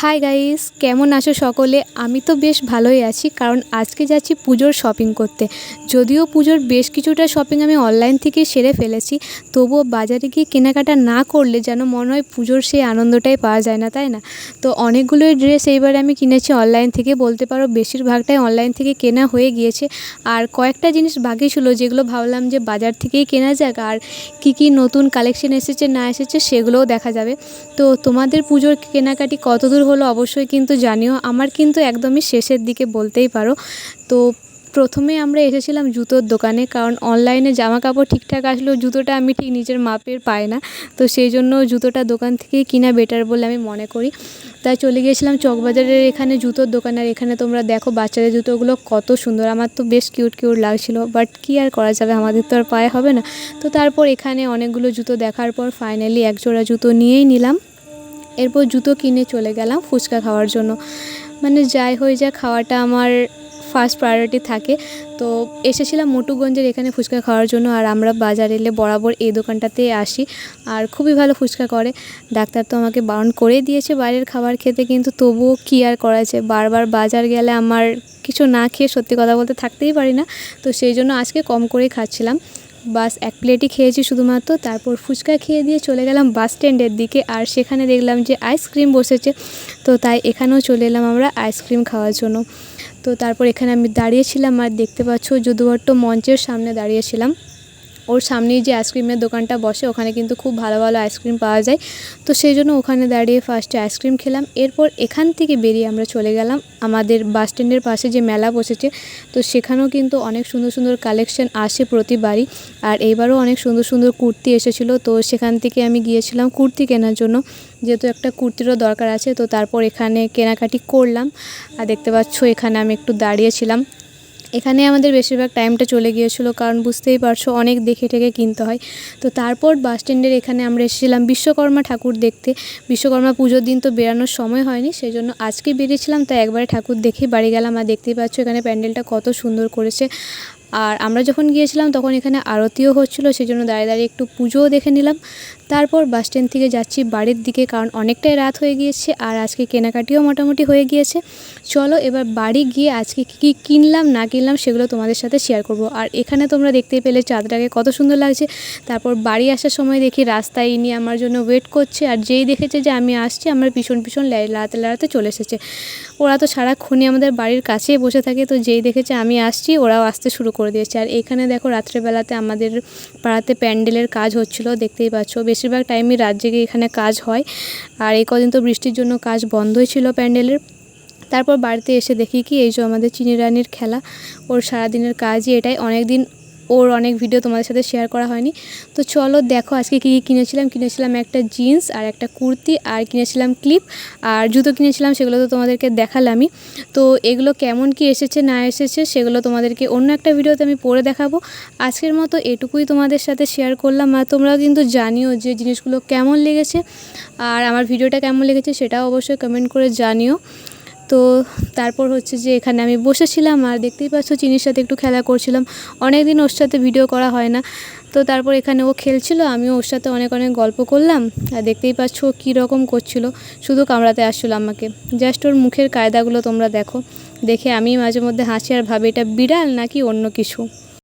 Hi guys কেমন আছো সকলে? আমি তো বেশ ভালোই আছি, কারণ আজকে যাচ্ছি পুজোর শপিং করতে। যদিও পুজোর বেশ কিছুটা শপিং আমি অনলাইন থেকে সেরে ফেলেছি, তবুও বাজারে গিয়ে কেনাকাটা না করলে যেন মনে হয় পুজোর সেই আনন্দটাই পাওয়া যায় না, তাই না? তো অনেকগুলোই ড্রেস এইবার আমি কিনেছি অনলাইন থেকে, বলতে পারো বেশিরভাগটাই অনলাইন থেকে কেনা হয়ে গিয়েছে। আর কয়েকটা জিনিস বাকি ছিল, যেগুলো ভাবলাম যে বাজার থেকেই কেনা যাক, আর কী কী নতুন কালেকশন এসেছে না এসেছে সেগুলোও দেখা যাবে। তো তোমাদের পুজোর কেনাকাটি কতদূর হলো অবশ্যই কিন্তু জানিও, আমার কিন্তু একদমই শেষের দিকে বলতেই পারো। তো প্রথমে আমরা এসেছিলাম জুতোর দোকানে, কারণ অনলাইনে জামা কাপড় ঠিকঠাক আসলেও জুতোটা আমি ঠিক নিজের মাপের পাই না। তো সেই জন্য জুতোটা দোকান থেকেই কিনা বেটার বলে আমি মনে করি। তাই চলে গিয়েছিলাম চকবাজারের এখানে জুতোর দোকান আর এখানে তোমরা দেখো বাচ্চাদের জুতোগুলো কত সুন্দর, আমার তো বেশ কিউট কিউট লাগছিল বাট কী আর করা যাবে, আমাদের তো আর পায়ে হবে না। তো তারপর এখানে অনেকগুলো জুতো দেখার পর ফাইনালি এক জোড়া জুতো নিয়েই নিলাম। এরপর জুতো কিনে চলে গেলাম ফুচকা খাওয়ার জন্য। মানে যাই হয়ে যায় খাওয়াটা আমার ফার্স্ট প্রায়োরিটি থাকে। তো এসেছিলাম মোটুগঞ্জের এখানে ফুচকা খাওয়ার জন্য আর আমরা বাজার এলে বরাবর এই দোকানটাতে আসি। আর খুবই ভালো ফুচকা করে। ডাক্তার তো আমাকে বারণ করে দিয়েছে বাইরের খাবার খেতে, কিন্তু তবুও কী আর করা আছে বারবার বাজার গেলে আমার কিছু না খেয়ে সত্যি কথা বলতে থাকতেই পারি না। তো সেই জন্য আজকে কম করেই খাচ্ছিলাম। বাস এক প্লেটই খেয়েছি শুধুমাত্র, তারপর ফুচকা খেয়ে দিয়ে চলে গেলাম বাস স্ট্যান্ডের দিকে আর সেখানে দেখলাম যে আইসক্রিম বসেছে। তো তাই এখানেও চলে এলাম আমরা আইসক্রিম খাওয়ার জন্য। তো তারপর এখানে আমি দাঁড়িয়েছিলাম আর দেখতে পাচ্ছ যদুভট্ট মঞ্চের সামনে দাঁড়িয়েছিলাম। ওর সামনেই যে আইসক্রিমের দোকানটা বসে, ওখানে কিন্তু খুব ভালো ভালো আইসক্রিম পাওয়া যায়। তো সেই জন্য ওখানে দাঁড়িয়ে ফার্স্টে আইসক্রিম খেলাম। এরপর এখান থেকে বেরিয়ে আমরা চলে গেলাম আমাদের বাস স্ট্যান্ডের পাশে যে মেলা বসেছে। তো সেখানেও কিন্তু অনেক সুন্দর সুন্দর কালেকশন আসে প্রতিবারই। আর এইবারও অনেক সুন্দর সুন্দর কুর্তি এসেছিল। তো সেখান থেকে আমি গিয়েছিলাম কুর্তি কেনার জন্য। যেহেতু একটা কুর্তিরও দরকার আছে, তো তারপর এখানে কেনাকাটি করলাম। আর দেখতে পাচ্ছ, এখানে আমি একটু দাঁড়িয়েছিলাম। এখানে আমাদের বেশিরভাগ টাইমটা চলে গিয়েছিল, কারণ বুঝতেই পারছ অনেক দেখে টেকে কিনতে হয়। তো তারপর বাস স্ট্যান্ডের এখানে আমরা এসেছিলাম বিশ্বকর্মা ঠাকুর দেখতে। বিশ্বকর্মা পুজোর দিন তো বেরানোর সময় হয়নি সেই জন্য আজকে বেরিয়েছিলাম, তাই একবারে ঠাকুর দেখেই বাড়ি গেলাম। আর দেখতেই পাচ্ছ এখানে প্যান্ডেলটা কত সুন্দর করেছে। আর আমরা যখন গিয়েছিলাম তখন এখানে আরতিও হচ্ছিল সেই জন্য দাঁড়িয়ে দাঁড়িয়ে একটু পুজোও দেখে নিলাম। তারপর বাস স্ট্যান্ড থেকে যাচ্ছি বাড়ির দিকে, কারণ অনেকটাই রাত হয়ে গিয়েছে আর আজকে কেনাকাটিও মোটামুটি হয়ে গিয়েছে। চলো এবার বাড়ি গিয়ে আজকে কী কিনলাম, না কিনলাম সেগুলো তোমাদের সাথে শেয়ার করব। আর এখানে তোমরা দেখতেই পেলে চাঁদটাকে কত সুন্দর লাগছে। তারপর বাড়ি আসার সময় দেখি রাস্তায় ইনি আমার জন্য ওয়েট করছে আর যেই দেখেছে যে আমি আসছি, আমার পিছন পিছন লাড়াতে লাড়াতে চলে এসেছে। ওরা তো সারাক্ষণই আমাদের বাড়ির কাছেই বসে থাকে, তো যেই দেখেছে আমি আসছি, ওরাও আসতে শুরু করে দিয়েছে। আর এখানে দেখো রাত্রেবেলাতে আমাদের পাড়াতে প্যান্ডেলের কাজ হচ্ছিল, দেখতেই পাচ্ছ। বেশিরভাগ টাইমই রাত জেগে এখানে কাজ হয়। আর এই কদিন তো বৃষ্টির জন্য কাজ বন্ধই ছিল প্যান্ডেলের। তারপর বাড়িতে এসে দেখি কি, এই যে আমাদের চিনি রানির খেলা, ওর সারাদিনের কাজই এটাই। অনেক দিন ওর অনেক ভিডিও তোমাদের সাথে শেয়ার করা হয়নি। তো চলো দেখো আজকে কী কী কিনেছিলাম। কিনেছিলাম একটা জিন্স আর একটা কুর্তি আর কিনেছিলাম ক্লিপ আর জুতো কিনেছিলাম, সেগুলো তো তোমাদেরকে দেখালামই। তো এগুলো কেমন কি এসেছে, না এসেছে, সেগুলো তোমাদেরকে অন্য একটা ভিডিওতে আমি পরে দেখাবো। আজকের মতো এটুকুই তোমাদের সাথে শেয়ার করলাম। আর তোমরাও কিন্তু জানিও যে জিনিসগুলো কেমন লেগেছে। আর আমার ভিডিওটা কেমন লেগেছে, সেটাও অবশ্যই কমেন্ট করে জানিও। তো তারপর হচ্ছে যে এখানে আমি বসেছিলাম আর দেখতেই পাচ্ছ চিনির সাথে একটু খেলা করছিলাম। অনেক দিন ওর সাথে ভিডিও করা হয় না। তো তারপর এখানে ও খেলছিল আমি ওর সাথে অনেক অনেক গল্প করলাম আর দেখতেই পাচ্ছ ও কীরকম করছিল। শুধু কামড়াতে আসছিল আমাকে। জাস্ট ওর মুখের কায়দাগুলো তোমরা দেখো। দেখে আমি মাঝে মধ্যে হাসি আর ভাবি, এটা বিড়াল নাকি অন্য কিছু?